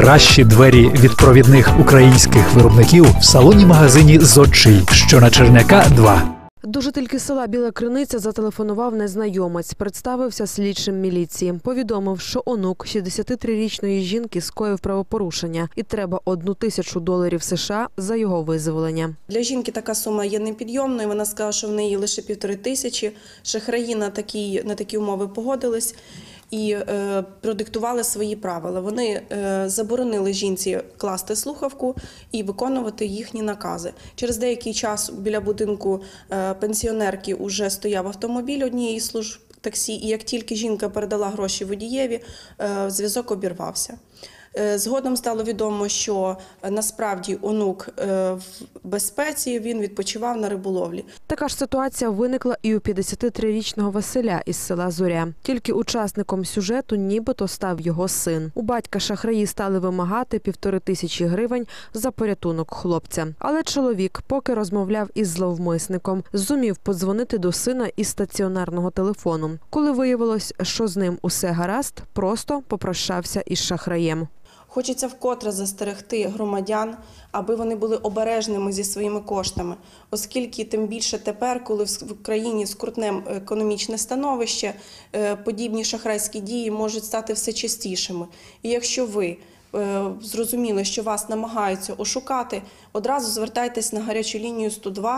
Кращі двері від провідних українських виробників в салоні магазині Зодчий, що на Черняка 2. До жительки села Біла Криниця зателефонував незнайомець, представився слідчим міліції. Повідомив, що онук 63-річної жінки скоїв правопорушення і треба одну тисячу доларів США за його визволення. Для жінки така сума є непідйомною. Вона сказала, що в неї лише півтори тисячі. Шахраї на такі, на такі умови погодились і е, продиктували свої правила. Вони е, заборонили жінці класти слухавку і виконувати їхні накази. Через деякий час біля будинку е, пенсіонерки вже стояв автомобіль однієї служб таксі, і як тільки жінка передала гроші водієві, е, зв'язок обірвався. Е, Згодом стало відомо, що е, насправді онук е, в безпеці він відпочивав на риболовлі. Така ж ситуація виникла і у 53-річного Василя із села Зоря. Тільки учасником сюжету нібито став його син. У батька шахраї стали вимагати півтори тисячі гривень за порятунок хлопця. Але чоловік, поки розмовляв із зловмисником, зумів подзвонити до сина із стаціонарного телефону. Коли виявилось, що з ним усе гаразд, просто попрощався із шахраєм. Хочеться вкотре застерегти громадян, аби вони були обережними зі своїми коштами, оскільки тим більше тепер, коли в країні скрутне економічне становище, е, подібні шахрайські дії можуть стати все частішими. І якщо ви е, зрозуміли, що вас намагаються ошукати, одразу звертайтесь на гарячу лінію 102